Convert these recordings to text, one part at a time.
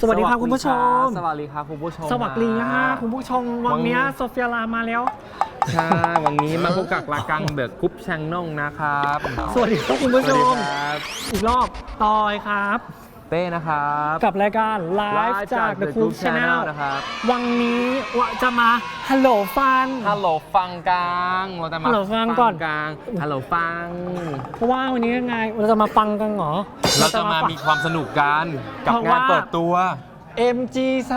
สวัสดีครับคุณผู้ชม สวัสดีครับคุณผู้ชมสวัสดีฮะคุณผู้ชมวันเนี้ยโซเฟียลามาแล้ว ใช่ วันนี้มาพบกับรายการเบิร์กกรุ๊ปแชงนงนะครับ สวัสดีครับคุณผู้ชมสวัสดีครับอีกรอบตอยครับ เต้นะครับกับรายการไลฟ์จาก The Coop Channel นะครับวันนี้ว่าจะมาฮัลโหลฟันฮัลโหลฟังกลางเราจะมาฮัลโหลฟังก่อนกลางฮัลโหลฟัง เพราะว่าวันนี้ยังไงเราจะมาฟังกันเหรอเราจะมามีความสนุกกันกับเพราะงานว่าเปิดตัว MG3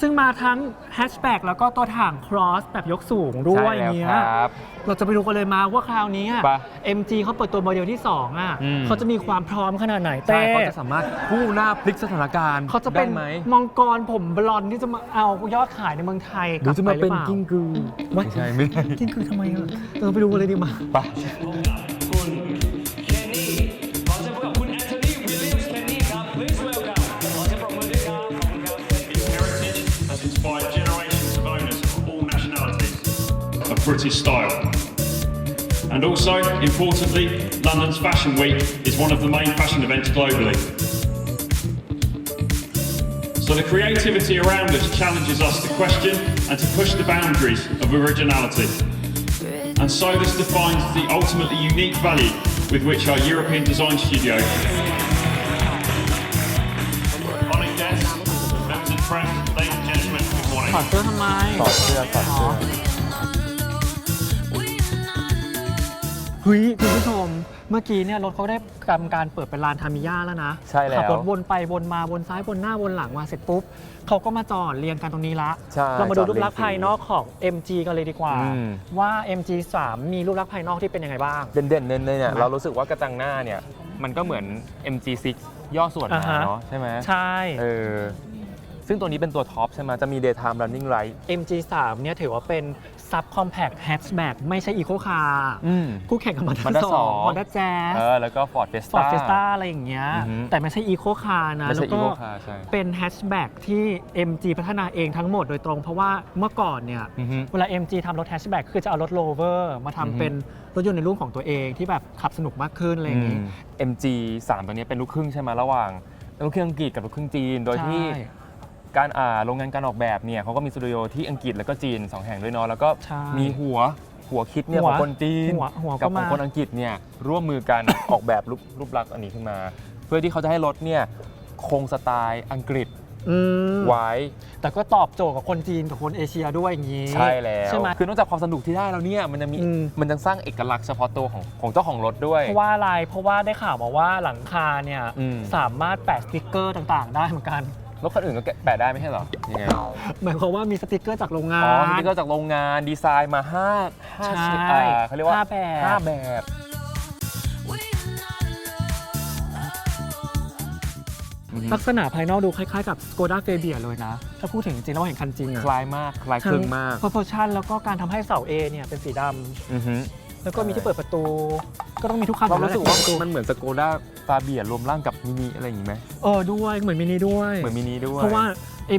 ซึ่งมาทั้งแฮชแบ็กแล้วก็ตัวถัง cross แบบยกสูงด้วยใช่แล้วเนี้คยรับ เราจะไปดูกันเลยมาว่าคราวนี้อะ ไป MG เขาเปิดตัวโมเดลที่2อะอืม เขาจะมีความพร้อมขนาดไหนใช่เต้เขาจะสามารถกู้หน้าพลิกสถานการณ์เขาจะเป็นได้ไหมมังกรผมบลอนด์ที่จะมาเอายอดขายในเมืองไทยหรือจะมาเป็นลับไกิ้งกือไม่ไม่ใช่ไม่ใช่กิ้งคือทำไมอะเออไปดูกันเลยดีมา ไปคุณเคนนี่ขอเสียงปรบมือกับคุณแอนโทนีวิลเลียมส์เคนนี่ครับ please welcome ขอเสียงปรบมือด้วยครับขอบคุณครับ Its heritage has inspired generations of owners of all nationalities of British style. And also, importantly, London's Fashion Week is one of the main fashion events globally. So the creativity around us challenges us to question and to push the boundaries of originality. And so this defines the ultimately unique value with which our European design studio Honoured guests, members of the press, ladies and gentlemen, good morning. ถอดเสื้อทำไม ถอดเสื้อถอดเสื้อ เฮ้ยคุณผู้ชม เมื่อกี้เนี่ยรถเขาได้ทำการเปิดเป็นลานทามิยาแล้วนะใช่แล้วขับรถวนไปวนมาวนซ้ายวนหน้าวนหลังมาเสร็จปุ๊บเขาก็มาจอดเรียงกันตรงนี้ละ ใช่เรามาดูจอดรูปลักษณ์เรียงภายนอกของ MG กันเลยดีกว่า อืม ว่า MG3 มีรูปลักษณ์ภายนอกที่เป็นยังไงบ้างเด่นๆเลยเนี่ยใช่ไหมเรารู้สึกว่ากระจังหน้าเนี่ยมันก็เหมือน MG6 ย่อส่วนอ่ามาฮะ เนาะใช่ไหมใช่ เออซึ่งตัวนี้เป็นตัวท็อปใช่ไหมจะมี daytime running light MG3 เนี่ยถือว่าเป็น sub compact hatchback ไม่ใช่ eco car อืม คู่แข่งกับ Mazda Mazda 2 2 Honda Jazz เออแล้วก็ Ford Fiesta Ford Fiesta อะไรอย่างเงี้ย อือฮึ แต่ไม่ใช่ eco car นะ ไม่ใช่แล้วก็ eco car ใช่ เป็น hatchback ที่ MG พัฒนาเองทั้งหมดโดยตรง เพราะว่าเมื่อก่อนเนี่ย อือฮึ เวลา MG ทำรถ hatchback คือจะเอารถ rover มาทำเป็นรถยนต์ในรุ่นของตัวเองที่แบบขับสนุกมากขึ้นอะไรอย่างงี้ อืม MG 3 ตัวนี้เป็นลูกครึ่งใช่ไหมระหว่างลูกครึ่งอังกฤษกับลูกครึ่งจีน โดยที่ใช่ การอ่าโรงงานการออกแบบเนี่ยเขาก็มีสตูดิโอที่อังกฤษแล้วก็จีนสองแห่งด้วยเนาะแล้วก็ใช่มีหัวหัวคิดเนี่ยหัขวองคนจีนหัวหัวกับก็ของมา คนอังกฤษเนี่ยร่วมมือกัน ออกแบบรูปรูปลักษณ์อันนี้ขึ้นมา เพื่อที่เขาจะให้รถเนี่ยคงสไตล์อังกฤษอืมไว้ แต่ก็ตอบโจทย์กับคนจีนกับคนเอเชียด้วยอย่างงี้ ใช่แล้วใช่ไหม คือนอกจากความสนุกที่ได้แล้วเนี่ยมันจะมีอืม มันยังสร้างเอกลักษณ์เฉพาะตัวของของเจ้าของรถด้วย เพราะว่าอะไรเพราะว่าได้ข่าวมาว่าหลังคาเนี่ยอืม สามารถแปะสติกเกอร์ต่างๆ ได้เหมือนกัน รถคันอื่นก็แกะแปะได้ไม่ใช่เหรอยังไงหมายความว่ามีสติกเกอร์จากโรงงาอ๋อสนติ๊กเกอร์จากโรงงานดีไซน์มาห้าห้าใช่ชิ้นอ่าเขาเรียกว่าห้าแบบ ห้าแบบ ลักษณะภายนอกดูคล้ายๆกับ Skoda Fabia เลยนะ ถ้าพูดถึงจริงๆแล้วเห็นคันจริงอะคล้ายมาก คล้ายคลึงมากทั้ง proportion แล้วก็การทำให้เสา A เนี่ยเป็นสีดอือฮึำ แล้วก็มีที่เปิดประตู ก็ต้องมีทุกคันเรารู้สึกว่าอยู่แล้วแหละมันเหมือนสโกด้าฟาเบียรวมร่างกับมินิอะไรอย่างงี้ไหมเออด้วยเหมือนมินิด้วยเหมือนมินิด้วย เพราะว่า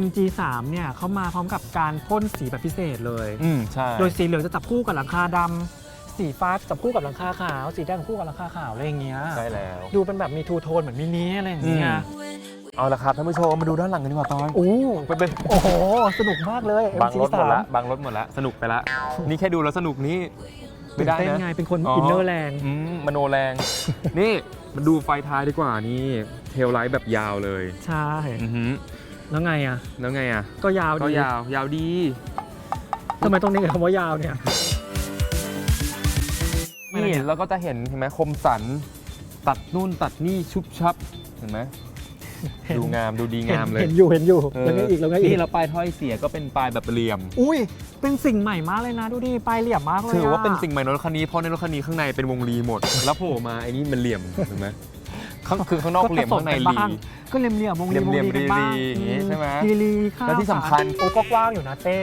MG3 เนี่ยเขามาพร้อมกับการพ่นสีแบบพิเศษเลยอืมใช่โดยสีเหลืองจะจับคู่กับหลังคาดำสีฟ้าจับคู่กับหลังคาขาว สีแดงคู่กับหลังคาขาวอะไรอย่างเงี้ยใช่แล้วดูเป็นแบบมีทูโทนเหมือนมินิอะไรอย่างเงี้ยอืมเอาละครับท่านผู้ชมมาดูด้านหลังกันดีกว่าตอนโอ้ไปเป็นโอ้โห สนุกมากเลยบางรถหมดละ MG3 บางรถหมดละ สนุกไปละ นี่แค่ดูแล้วสนุกนี่ ไม่ได้ตื่นเต้นนะ ไงเป็นคนอินเนอร์แรง อืมมโนแรง นี่มาดูไฟท้ายดีกว่านี่เทลไลท์แบบยาวเลยใช่ อือฮึแล้วไงอะ แล้วไงอะก็ยาวก็ดียาวยาวดี ทำไมต้องเน้นกับคำว่ายาวเนี่ย นี่แล้วก็จะเห็นเห็นไหมคมสัน ตัดนู่นตัดนี่ชุบชับเห็นไหมเห็น ดูงามดูดีเห็นงามเลย เห็นอยู่เห็นอยู่เออ แล้วไงอีกแล้วไงอีนี่กแล้วปลายถ้อยเสียก็เป็นปลายแบบเหลี่ยม อุ้ยเป็นสิ่งใหม่มากเลยนะ ดูดิปลายเหลี่ยมมากเลยถือว่าเป็นะสิ่งใหม่ในรถคันนี้เพราะในรถคันนี้ข้างในเป็นวงรีหมด แล้วโผล่มาไอ้นี่มันเหลี่ยมเห็นไหมข้างคือข้างนอกเหลี่ยมผสข้างในกัรี บ้างก็เหลี่ยมเหลี่ยมวงรีเหลี่ยมวงรีกันบ้างรีอย่างงี้ใช่ไหม รีรีข้าวแล้วที่สำคัญ โอ้ก็กว้างอยู่นะเต้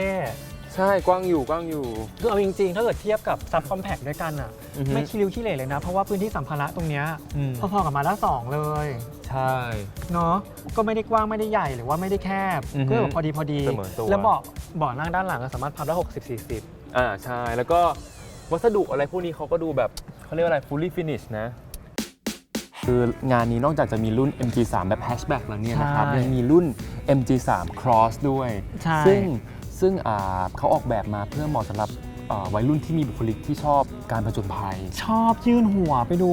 ใช่กว้างอยู่กว้างอยู่ คือเอาจริงๆ ถ้าเกิดเทียบกับซับคอมแพคด้วยกันอะ อือฮึ ไม่คิริวขี้เหร่เลยนะ เพราะว่าพื้นที่สัมภาระตรงเนี้ยอืมพอๆกับมาด้าสองเลยใช่ เนาะก็ไม่ได้กว้างไม่ได้ใหญ่หรือว่าไม่ได้แคบอือฮึก็แบบพอดีพอดีเสมอตัว แล้วเบาะเบาะนั่งด้านหลังก็สามารถพับได้60 40 อ่าใช่ แล้วก็วัสดุอะไรพวกนี้เขาก็ดูแบบเขาเรียกว่าอะไร fully finish นะ คืองานนี้นอกจากจะมีรุ่น MG3 แบบแฮชแบ็กแล้วเนี่ยนะครับ ใช่ยังมีรุ่น MG3 Cross ด้วย ใช่ ซึ่ง ซึ่งอ่าเขาออกแบบมาเพื่อเหมาะสำหรับอ่าวัยรุ่นที่มีบุคลิกที่ชอบการผจญภัย ชอบยื่นหัวไปดู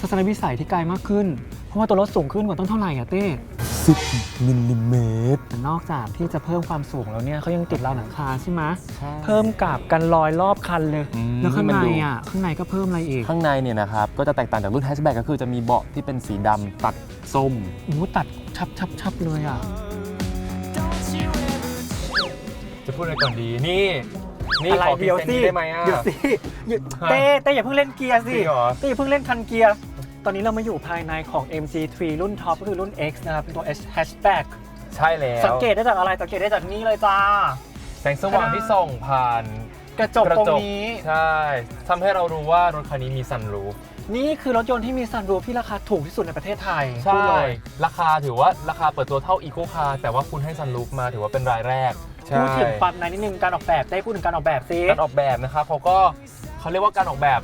ทัศนวิสัยที่ไกลมากขึ้น เพราะว่าตัวรถสูงขึ้นกว่าต้องเท่าไหร่อะเต้10มิลลิเมตร นอกจากที่จะเพิ่มความสูงแล้วเนี่ยเขายังติดราวหลังคาใช่ไหมใช่เพิ่มกับกันลอยรอบคันเลยอืมแล้วข้างให้มันในดูอะข้างในก็เพิ่มอะไรอีก ข้างในเนี่ยนะครับก็จะแตกต่างจากรุ่นแฮชแบ็กก็คือจะมีเบาะที่เป็นสีดำตัดส้มโอ้โหตัดชับชับชับเลยอะ จะพูดอะไรก่อนดีนี่ นี่อะไรขอพรีเดี๋ยวเซนต์สินี้ได้ไหมอะ เดี๋ยวสิอย่าฮะเต้เต้อย่าเพิ่งเล่นเกียร์สิจริงเหรอ เต้อย่าเพิ่งเล่นคันเกียร์ ตอนนี้เรามาอยู่ภายในของ MG3 รุ่นท็อปก็คือรุ่น X นะครับเป็นตัว hatchback ใช่แล้วสังเกตได้จากอะไรสังเกตได้จากนี้เลยจ้า แสงสว่างที่ส่องผ่านกระจกตรงนี้ ใช่ทำให้เรารู้ว่ารถคันนี้มีซันรูฟนี่คือรถยนต์ที่มีซันรูฟที่ราคาถูกที่สุดในประเทศไทยพูใช่ดเลยราคาถือว่าราคาเปิดตัวเท่าอีโคคาร์แต่ว่าคุณให้ซันรูฟมาถือว่าเป็นรายแรก พูดถึงความในนิดนึงการออกแบบได้พูดถึงการออกแบบซิการออกแบบนะครับเขาก็เขาเรียกว่าการออกแบบ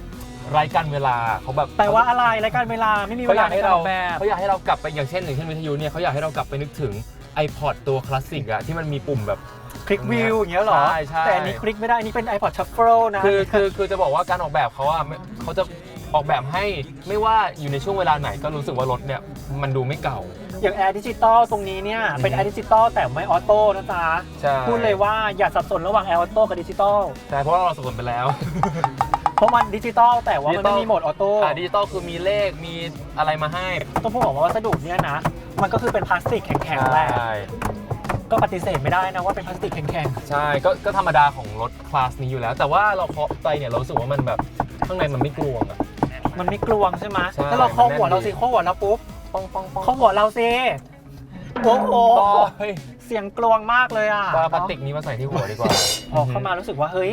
ไร้การเวลาเขาแบบแปลว่าอะไรรายการเวลาไม่มีเวเขาอากลายในให้การเราออกแบบเขาอยากให้เรากลับไปอย่างเช่นอย่างเช่นวิทยุเนี่ยเขาอยากให้เรากลับไปนึกถึง iPod ตัวคลาสสิกอะที่มันมีปุ่มแบบ คลิกวิวอย่างเงี้ยเหรอใช่ใช่ แต่อันนี้คลิกไม่ได้อันนี้เป็น iPod Shuffle นะ คือคือคือจะบอกว่าการออกแบบเขาอะไม่เขาจะ ออกแบบให้ไม่ว่าอยู่ในช่วงเวลาไหนก็รู้สึกว่ารถเนี่ยมันดูไม่เก่า อย่างแอร์ดิจิตอลตรงนี้เนี่ยเป็นอือแอฮึร์ดิจิตอลแต่ไม่ออโต้นะจ๊ะใช่ พูดเลยว่าอย่าสับสนระหว่างแอร์ออโต้กับดิจิตอลใช่เพราะว่าเราสับสนไปแล้ว เพราะมันดิจิตอลแต่ว่ามันไม่มีโหมดออโต้อ่าดิจิตอลคือมีเลขมีอะไรมาให้ต้องพูดบอกว่าวัสดุเนี่ยนะ มันก็คือเป็นพลาสติกแข็งๆแหละใช่ก็ปฏิเสธไม่ได้นะว่าเป็นพลาสติกแข็งใช่ก็ก็ธรรมดาของรถคลาสนี้อยู่แล้ว แต่ว่าเราเคาะไปเนี่ยเรารู้สึกว่ามันแบบข้างในมันไม่กลวงอะๆ มันไม่กลวงใช่ไหมใช่แล้วเราเข้าหัวมันแน่นเราสิเข้าหัวเราปุ๊บป้องป้องป้องเข้าหัวเราสิโอ้โหเฮ้ยเสียงกลวงมากเลยอะปลาพลาสติกนี้มาใส่ที่หัวดีกว่าพอเข้ามารู้สึกว่าเฮ้ย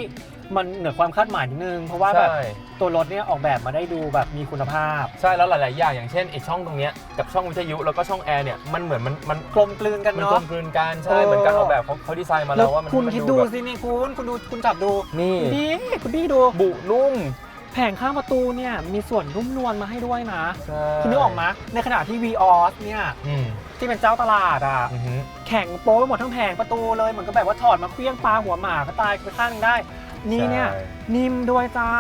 มันเหนือความคาดหมายนิดนึง เพราะว่าแบบใช่ตัวรถเนี่ยออกแบบมาได้ดูแบบมีคุณภาพ ใช่แล้วหลาย ๆ อย่างอย่างเช่นไอช่องตรงเนี้ยกับช่องวิทยุแล้วก็ช่องแอร์เนี่ยมันเหมือนมันมันกลมกลืนกันมันเนาะกลมกลืนกันเอใช่อเหมือนการออกแบบเขาเขาดีไซน์มาแล้แล้ววว่ามันคุณมันคิดดูแบบสินี่คุณคุณดูคุณจับดูนี่ ดีคุณดีดูบุนุ่มแผงข้างประตูเนี่ยมีส่วนนุ่มนวลมาให้ด้วยนะใช่คุณนึกออกไหมในขณะที่ v ีออสเนี่ยอืมที่เป็นเจ้าตลาดอะอือหือแข่งโป๊ไปหมดทั้งแผงประตูเลย เหมือนกับแบบว่าถอดมาเคลี้ยงปลาหัวหมาก็ตายไปข้างหนึงได้ นี่เนี่ยใช่นิ่มด้วยจ้า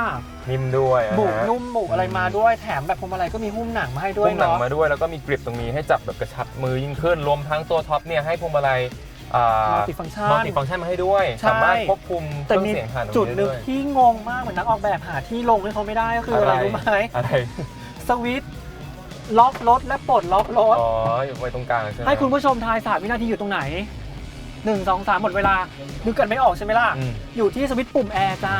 นิ่มด้วยอะฮะบุกนุ่มบุกอะไรมาด้วยแถมแบบพวงมาลัยก็มีหุ้มหนังมาให้ด้วยพุ่งหนังเนาะมาด้วยแล้วก็มีกริปตรงนี้ให้จับแบบกระชับมือยิ่งขึ้นรวมทั้งตัวท็อปเนี่ยให้พวงมาลัย อ่ามัลติฟังก์ชันมัลติฟังก์ชันมาให้ด้วย ใช่ สามารถควบคุมเคแต่รื่องมีเสียงผ่านตรงจุดนี้หนึ่งด้วยที่งงมากเหมือนนักออกแบบหาที่ลงให้เขาไม่ได้ก็คืออะไรรู้ไหมอะไรสวิตช์ล็อกรถและปลดล็อกรถ อ๋ออยู่ไว้ตรงกลางใช่ไหมให้คุณผู้ชมทายสามวินาทีอยู่ตรงไหน1 2 3หมดเวลานึกกันไม่ออกใช่ไหมล่ะ อืมอยู่ที่สวิตช์ปุ่มแอร์จ้า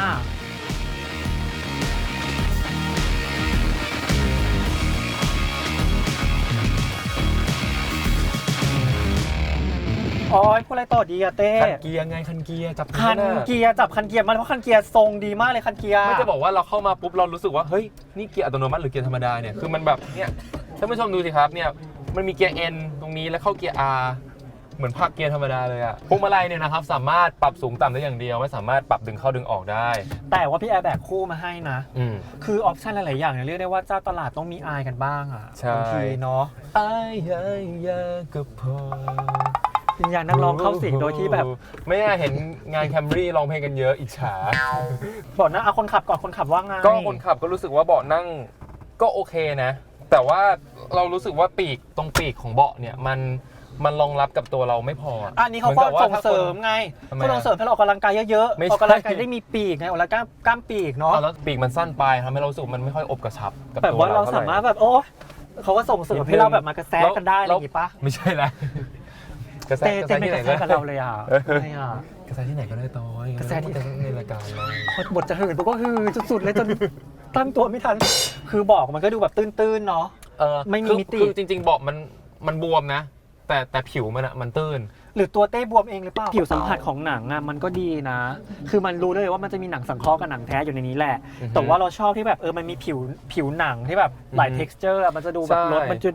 อ๋อยพูดอะไรต่อดีอะเต้คันเกียร์ไงคันเกียร์จับคันอะเกียร์จับคันเกียร์มาเพราะคันเกียร์ทรงดีมากเลยคันเกียร์ไม่จะบอกว่าเราเข้ามาปุ๊บเรารู้สึกว่าเฮ้ยนี่เกียร์อัตโนมัติหรือเกียร์ธรรมดาเนี่ยคือมันแบบเนี่ยท่านผู้ชมดูสิครับเนี่ยมันมีเกียร์ N ตรงนี้แล้วเข้าเกียร์ R เหมือนพักเกียร์ธรรมดาเลยอะพวงมาลัยเนี่ยนะครับสามารถปรับสูงต่ำได้อย่างเดียว ไม่สามารถปรับดึงเข้าดึงออกได้ แต่ว่าพี่แอร์แบกคู่มาให้นะอืมคือออปชันหลาย ๆ อย่างเนี่ยเรียกได้ว่าเจ้าตลาดต้องมีอายกันบ้างอะใช่บางทีเนาะอายายาก็พอ วิญญาณนักร้องเข้าสิงโดยที่แบบไม่น่าเห็นงานแคมรี่ร้องเพลงกันเยอะอิจฉาบอกนะเอาคนขับก่อนคนขับว่าไงก็คนขับก็รู้สึกว่าเบาะนั่งก็โอเคนะ แต่ว่าเรารู้สึกว่าปีกตรงปีกของเบาะเนี่ยมันมันรองรับกับตัวเราไม่พออะอันนี้เขาหมืก็กับว่าส่งถ้าคนเสริมไงทำไมเขาอะส่งเสริมให้เราออกกำลังกายเยอะไม่ๆใช่ออกกำลังกายได้มีปีกไงออกกำลังกายกล้ามปีกเนาะเอาแล้วปีกมันสั้นไปทำให้เรารู้สึกมันไม่ค่อยอบกระชับกับแบบตัวว่าเราท่สาไหมารถแบบโอ้เขาก็ส่งเสริมให้เราแบบมากระแซะกันได้อะไรอย่างงี้ปะไม่ใช่ละ กระแสเต้กระแสเต้ไม่ที่กไหนระแซะกับเราเลยอะเออไม่อะ กระแสที่ไหนก็ได้ตอยกระแสที่ไม่ต้องในรายการเราบทจะหืนปุ๊บก็คือสุดๆเลยจนตั้งตัวไม่ทัน คือบอกมันก็ดูแบบตื้นๆเนาะ เออไม่มีคือมิติ คือจริงๆเบาะมันมันบวมนะ แต่แต่ผิวมันอะมันตื้น หรือตัวเต้บวมเองหรือเปล่าผิวสัมผัสของหนังอะมันก็ดีนะ คือมันรู้เลยว่ามันจะมีหนังสังเคราะห์กับหนังแท้อยู่ในนี้แหละ อือฮึแต่ว่าเราชอบที่แบบเออมันมีผิวผิวหนังที่แบบหลาย อือฮึ texture อะมันจะดูแบบใช่รสมันจะ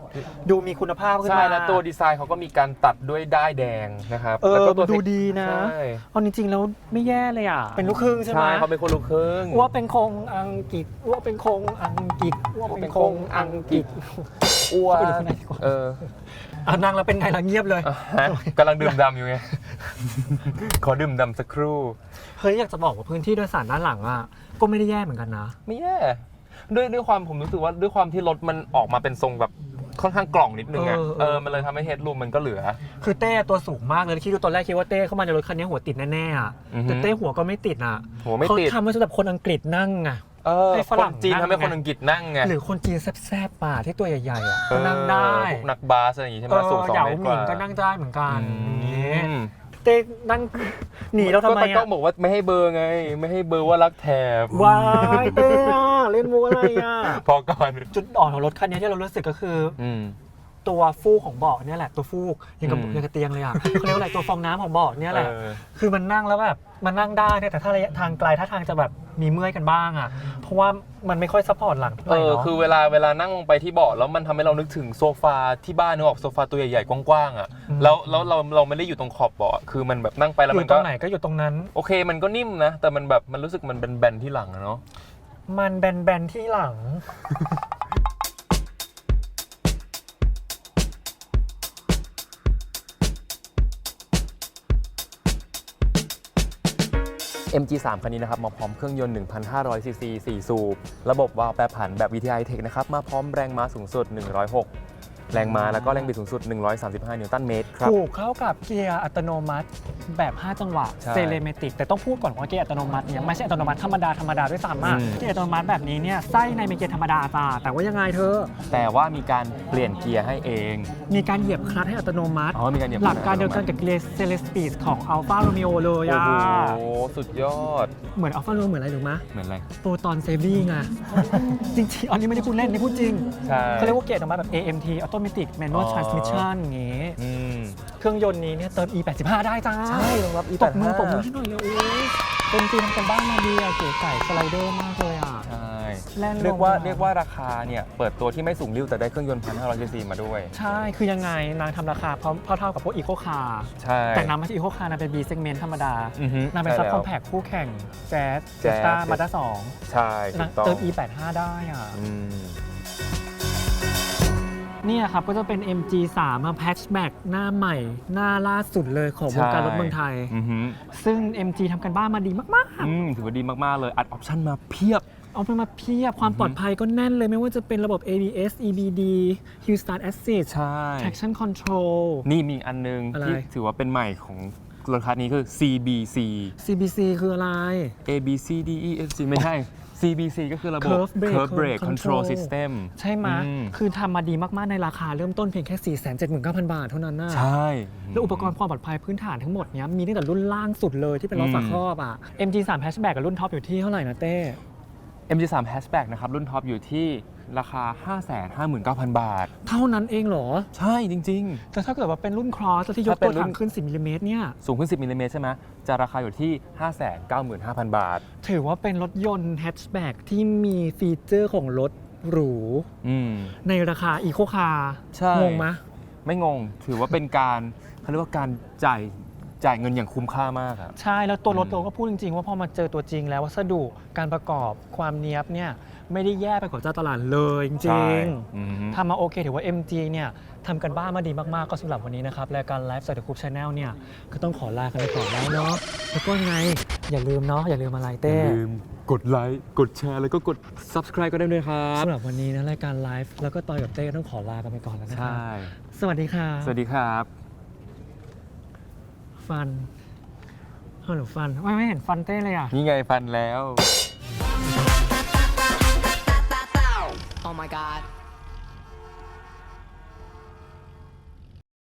ดูมีคุณภาพขึ้นใช่มา แล้วตัวดีไซน์เขาก็มีการตัดด้วยด้ายแดงนะครับเออแล้วก็ตัวมันดูดีนะ ใช่เอาจริงๆแล้วไม่แย่เลยอะเป็นลูกครึ่งใช่ไหมใช่เขาเป็นคนลูกครึ่ง อ้วเป็นคงอังกฤษอ้วเป็นคงอังกฤษอ้วเป็นคงอังกฤษ อ้วนเข้าไปดูข้างในดีกว่า เออ อะนั่งแล้วเป็นไงล่ะเงียบเลย อะฮะกำลังดื่มดำอยู่ไง ขอดื่มดำสักครู่ เฮ้ยอยากจะบอกว่าพื้นที่โดยสารด้านหลังอะก็ไม่ได้แย่เหมือนกันนะ ไม่แย่ด้วยด้วยความผมรู้สึกว่าด้วยความที่รถมันออกมาเป็นทรงแบบค่อนข้างกล่องนิดนึงอะเออเออ เออมันเลยทำให้เฮดรูมมันก็เหลือ คือเต้ตัวสูงมากเลยคิดดูตอนแรกคิดว่าเต้เข้ามาในรถคันนี้หัวติดแน่ๆอะอือฮึแต่เต้หัวก็ไม่ติดอะหัวไม่เขาติดทำไว้สำหรับคนอังกฤษนั่งอะ เออให้ฝครั่นงจีนนั่งทำให้ไงคนอังกฤษนั่งไงหรือคนจีนแซ่บๆป่าที่ตัวใหญ่ๆอะก็นั่งได้ เออพวกนักบาสอะไรอย่างงี้ใช่ไหมเออสูงสองเหยาเมตรหกมิว่างก็นั่งได้เหมือนกันอือย่างงี้มเต้นั่งหนีเราทำไมก็ต้อะองบอกว่าไม่ให้เบอร์ไง ไม่ให้เบอร์ว่ารักแถบว้ายเต้อะเล่นมุกอะไรอะ พอก่อนจุดอ่อนของรถคันนี้ที่เรารู้สึกก็คือ อืม ตัวฟูกของเบาะเนี่ยแหละตัวฟูกยังกับอืม ยังกับเตียงเลยอะเขาเรียกว่าอะไรตัวฟองน้ำของเบาะเนี่ยแหละ เออ คือมันนั่งแล้วแบบมันนั่งได้เนี่ยแต่ถ้าระยะทางไกลถ้าทางจะแบบมีเมื่อยกันบ้างอะ เพราะว่ามันไม่ค่อยซัพพอร์ตหลังเออเนาะ คือเวลาเวลานั่งลงไปที่เบาะแล้วมันทำให้เรานึกถึงโซฟาที่บ้านนึกออกโซฟาตัวใหญ่ๆกว้างๆอะอืม แล้วแล้วเราเราไม่ได้อยู่ตรงขอบเบาะคือมันแบบนั่งไปแล้วอมัยู่นตรก็งไหนก็อยู่ตรงนั้น โอเคมันก็นิ่มนะ แต่มันแบบมันรู้สึกมันเป็นแบนๆที่หลังอะเนาะ มันแบนๆที่หลัง MG3 คันนี้นะครับมาพร้อมเครื่องยนต์ 1,500ซีซี4สูบ ระบบวาล์วแปรผันแบบ VTI Tech นะครับมาพร้อมแรงม้าสูงสุด 106 แรงม้าแล้วก็แรงบิดสูงสุด 135 นิวตันเมตรครับถูกเข้ากับเกียร์อัตโนมัติแบบ 5 จังหวะใช่เซเลเมติก แต่ต้องพูดก่อนว่าเกียร์อัตโนมัติเนี่ยไม่ใช่อัตโนมัติธรรมดาธรรมดาด้วยซ้ำอะอืม เกียร์อัตโนมัติแบบนี้เนี่ยไส้ในเป็นเกียร์ธรรมดาจ้าแต่ว่ายังไงเธอ แต่ว่ามีการเปลี่ยนเกียร์ให้เองมีการเหยียบคลัตช์ให้อัตโนมัติ อ๋อมีการเหยียบหลักการเดียวกันกับเกียร์เซเลสปีดของ Alfa Romeo เลยโอ้อะโหสุดยอดเหมือน Alfa Romeo เหมือนอะไรรู้ไหมเหมือนอะไรโปรตอนเซฟวิ่งอะจริงๆอันนี้ไม่ได้พูดเล่นนี่พูดจริง ใช่ เขาเรียกว่าเกียร์อัตโนมัติแบบ AMT Automatic อ๋ Manual อ Transmission อย่างงี้ อืม เครื่องยนต์นี้เนี่ยเติม E85 ได้จ้าใช่รองรับตบมือ E85 ตบมือให้หน่อยเลยโอ้ยเป็นจริงทำกันบ้านมาดีอะเก๋ไก่สไลเดอร์มากเลยอะใช่แล่นลง เรียกว่ามาเรียกว่าราคาเนี่ยเปิดตัวที่ไม่สูงริ้วแต่ได้เครื่องยนต์1,500ซีซีมาด้วย ใช่ คือยังไงนางทำราคาพร้อมเท่าๆกับพวกอีโคคาร์ใช่ แต่นางไม่ใช่อีโคคาร์นางเป็น B segment ธรรมดา อือฮึนางเป็นใช่ซับแล้วคอมแพคคู่แข่งแจ๊สเจ Jazz สตามาด้าสองใช่ถูนางกต้องเติม E85 ได้อะ อืม เนี่ยครับก็จะเป็น MG3 มาแพชแบ็กหน้าใหม่ หน้าล่าสุดเลยของวงการรถเมืองไทย อือฮึซึ่ง MG ทำกันบ้านมาดีมากอืมถือว่าดีมาก ๆ เลย อัดออปชั่นมาเพียบ ๆ เอาไปมาเพียบความปลอดภัยก็แน่นเลยไม่ว่าจะเป็นระบบ ABS EBD Hill Start Assist ใช่ Traction Control นี่มีอีกอันนึง อะไร ที่ถือว่าเป็นใหม่ของรถคันนี้คือ CBC CBC คืออะไร A B C D E F G ไม่ใช่ CBC ก็คือระบบ Curve Brake Curve Brake Control Control System ใช่ไหมอืมคือทำมาดีมาก ๆ ในราคาเริ่มต้นเพียงแค่ 479,000 บาทเท่านั้นนะใช่แล้วอุปกรณ์ความปลอดภัยพื้นฐานทั้งหมดเนี้ยมีตั้งแต่รุ่นล่างสุดเลยที่เป็นล้อฝาครอบอะ MG3 Hatchback กับรุ่นท็อปอยู่ที่เท่าไหร่นะเต้ MG3 Hatchback นะครับ รุ่นท็อปอยู่ที่ราคา 559,000 บาท เท่านั้นเองเหรอ ใช่จริง แต่ถ้าเกิดว่าเป็นรุ่น Cross ที่ยกถ้าเป็ตัวนรุ่ถันงขึ้น 10มิลลิเมตรเนี่ย ๆ สูงขึ้น 10มิลลิเมตรใช่ไหมจะราคาอยู่ที่ 595,000 บาท ถือว่าเป็นรถยนต์ Hatchback ที่มีฟีเจอร์ของรถหรู อืม ในราคา Eco Car ใช่ งงไหมไม่งง ถือว่าเป็นการเขาเรียกว่าการจ่าย จ่ายเงินอย่างคุ้มค่ามากครับใช่แล้วตัวรถอืมเราก็พูดจริงๆ ว่าพอมาเจอตัวจริงแล้ววัสดุการประกอบความเนี้ยบเนี่ยไม่ได้แย่ไปกว่าเจ้าตลาดเลยจใช่ริงอือฮึๆทำมาโอเคถือว่า MG เนี่ยทำกันบ้านมาดีมากๆ ก็สำหรับวันนี้นะครับรายการไลฟ์สดคูปชาแนลเนี่ยก็ต้องขอลากันไปก่อนแล้วเนาะแล้วก็ยังไงอย่าลืมเนาะอย่าลืมอะไรอย่าเต้ลืมกดไลค์ กดแชร์ แล้วก็กด subscribe ก็ได้ด้วยครับ สำหรับวันนี้นะรายการไลฟ์แล้วก็ตอยกับเต้ต้องขอลากันไปก่อนแล้วนะคใช่รับ สวัสดีค่ะ สวัสดีครับ ฟันฮัลโหลฟันไม่ไม่เห็นฟันเต้เลยอะ นี่ไงฟันแล้ว Oh my god.